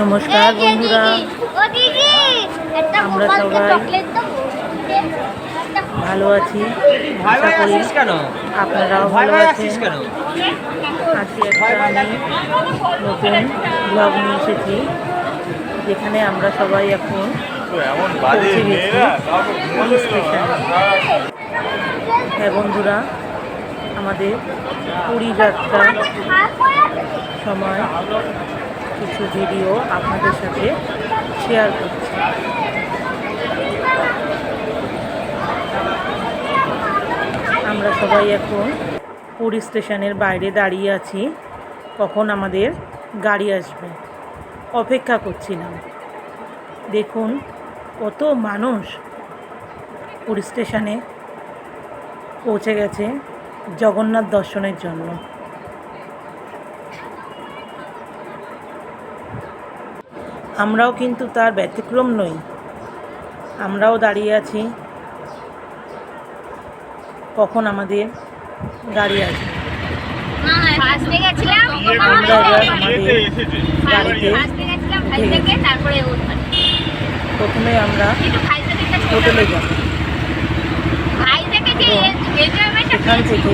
নমস্কার বন্ধুরা। আমরা সবাই ভালো আছি আশা করি আপনারাও ভালো আছেন। আজকে একটা আমি নতুন ব্লগ নিয়ে এসেছি যেখানে আমরা সবাই এখন হ্যাঁ বন্ধুরা আমাদের পুরী যাত্রার সময় কিছু ভিডিও আপনাদের সাথে শেয়ার করছি। আমরা সবাই এখন পুরী স্টেশনের বাইরে দাঁড়িয়ে আছি। কখন আমাদের গাড়ি আসবে? অপেক্ষা করছিলাম। দেখুন, কত মানুষ পুরী স্টেশনে পৌঁছে গেছে জগন্নাথ দর্শনের জন্য। আমরাও কিন্তু তার ব্যতিক্রম নই। আমরাও দাঁড়িয়ে আছি। কখন আমাদের গাড়ি আসবে? আমরা এবার আমাদের গাড়িতে। ফার্স্টে গেছিলাম ভাই থেকে তারপরে ওখানে প্রথমে আমরা হোটেলে যাব। ভাই থেকে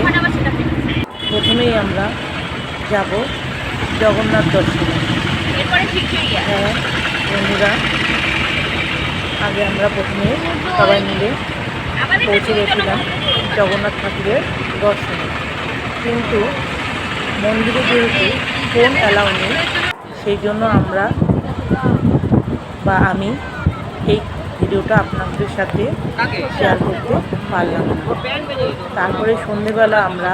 প্রথমেই আমরা যাব জগন্নাথ দর্শনে। বন্ধুরা আগে আমরা প্রথমে সবাই মিলে পৌঁছে গেছিলাম জগন্নাথ ঠাকুরের দর্শনে। কিন্তু মন্দিরে যেহেতু ফোন অ্যালাউ নেই সেই জন্য আমরা বা আমি এই ভিডিওটা আপনাদের সাথে শেয়ার করতে পারলাম তারপরে সন্ধেবেলা আমরা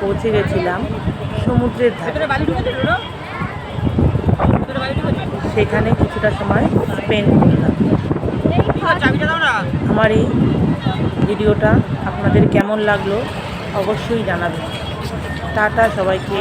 পৌঁছে গেছিলাম সমুদ্রের ধারে। সেখানে কিছুটা সময় স্পেন্ড করলাম। আমার এই ভিডিওটা আপনাদের কেমন লাগল অবশ্যই জানাবেন। টাটা সবাইকে।